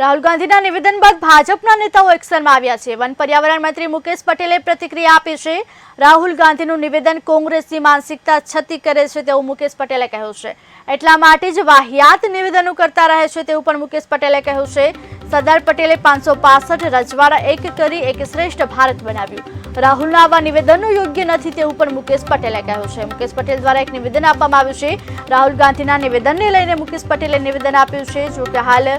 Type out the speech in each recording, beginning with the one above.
રાહુલ ગાંધીના નિવેદન બાદ ભાજપના નેતાઓ એક્શનમાં આવ્યા છે. વન પર્યાવરણ મંત્રી મુકેશ પટેલે પ્રતિક્રિયા આપી છે. રાહુલ ગાંધીનું નિવેદન કોંગ્રેસની માનસિકતા છતી કરે છે તેવું મુકેશ પટેલે કહ્યું છે. એટલા માટે જ વાહિયાત નિવેદનો કરતા રહે છે તેવું પણ મુકેશ પટેલે કહ્યું છે. સરદાર પટેલે પાંચસો પાસઠ રજવાડા એક કરી એક શ્રેષ્ઠ ભારત બનાવ્યું. રાહુલના આવા નિવેદનો યોગ્ય નથી તેવું પણ મુકેશ પટેલે કહ્યું છે. મુકેશ પટેલ દ્વારા એક નિવેદન આપવામાં આવ્યું છે. રાહુલ ગાંધીના નિવેદનને લઈને મુકેશ પટેલે નિવેદન આપ્યું છે. જો હાલ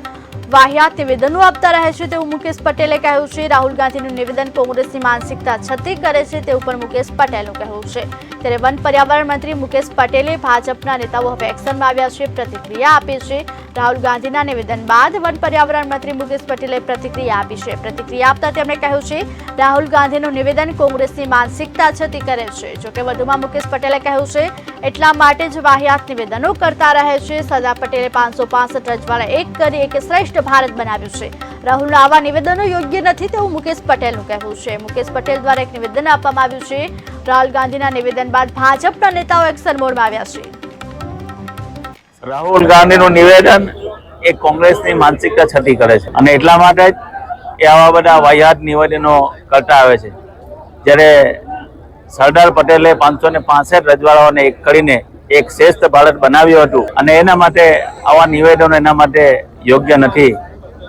વાહિયાત નિવેદનો આપતા રહે છે તેવું મુકેશ પટેલે કહ્યું છે. રાહુલ ગાંધીનું નિવેદન કોંગ્રેસની માનસિકતા છતી કરે છે તેવું પણ મુકેશ પટેલનું કહેવું છે. ત્યારે વન પર્યાવરણ મંત્રી મુકેશ પટેલે ભાજપના નેતાઓ હવે એક્શનમાં આવ્યા છે, પ્રતિક્રિયા આપી છે. રાહુલ ગાંધીના નિવેદન બાદ વન પર્યાવરણ મંત્રી મુકેશ પટેલે પ્રતિક્રિયા આપી છે. પ્રતિક્રિયા આપતા તેમણે કહ્યું છે, રાહુલ ગાંધીનું નિવેદન કોંગ્રેસની માનસિકતા છતી કરે છે. જોકે વધુમાં મુકેશ પટેલે કહ્યું છે, એટલા માટે જ વાહિયાત નિવેદનો કરતા રહે છે. સરદાર પટેલે પાંચસો પાસઠ રજવાડા એક કરી એક શ્રેષ્ઠ ભારત બનાવ્યું છે. રાહુલના આવા નિવેદનો યોગ્ય નથી તેવું મુકેશ પટેલનું કહેવું છે. મુકેશ પટેલ દ્વારા એક નિવેદન આપવામાં આવ્યું છે, રાહુલ ગાંધીના નિવેદન બાદ ભાજપના નેતાઓ એક્શન મોડમાં આવ્યા છે. રાહુલ ગાંધીનું નિવેદન એ કોંગ્રેસની માનસિકતા છતી કરે છે. અને એટલા માટે જ એ આવા બધા વાહિયાત નિવેદનો કરતા આવે છે. જ્યારે સરદાર પટેલે પાંચસો ને પાસઠ રજવાડાઓને એક કરીને એક શ્રેષ્ઠ ભારત બનાવ્યું હતું અને એના માટે આવા નિવેદનો એના માટે યોગ્ય નથી.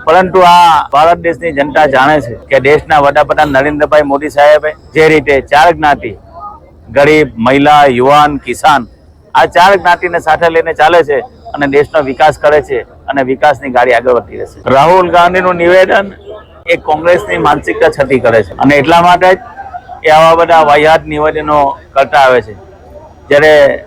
પરંતુ આ ભારત દેશની જનતા જાણે છે કે દેશના વડાપ્રધાન નરેન્દ્રભાઈ મોદી સાહેબે જે રીતે ચાર જ્ઞાતિ, ગરીબ, મહિલા, યુવાન, કિસાન આ ચાર જ્ઞાતિને સાથે લઈને ચાલે છે અને દેશનો વિકાસ કરે છે અને વિકાસની ગાડી આગળ વધતી રહેશે. રાહુલ ગાંધીનું નિવેદન એ કોંગ્રેસની માનસિકતા છતી કરે છે. અને એટલા માટે જ એ આવા બધા વાહિયાત નિવેદનો કરતા આવે છે. જ્યારે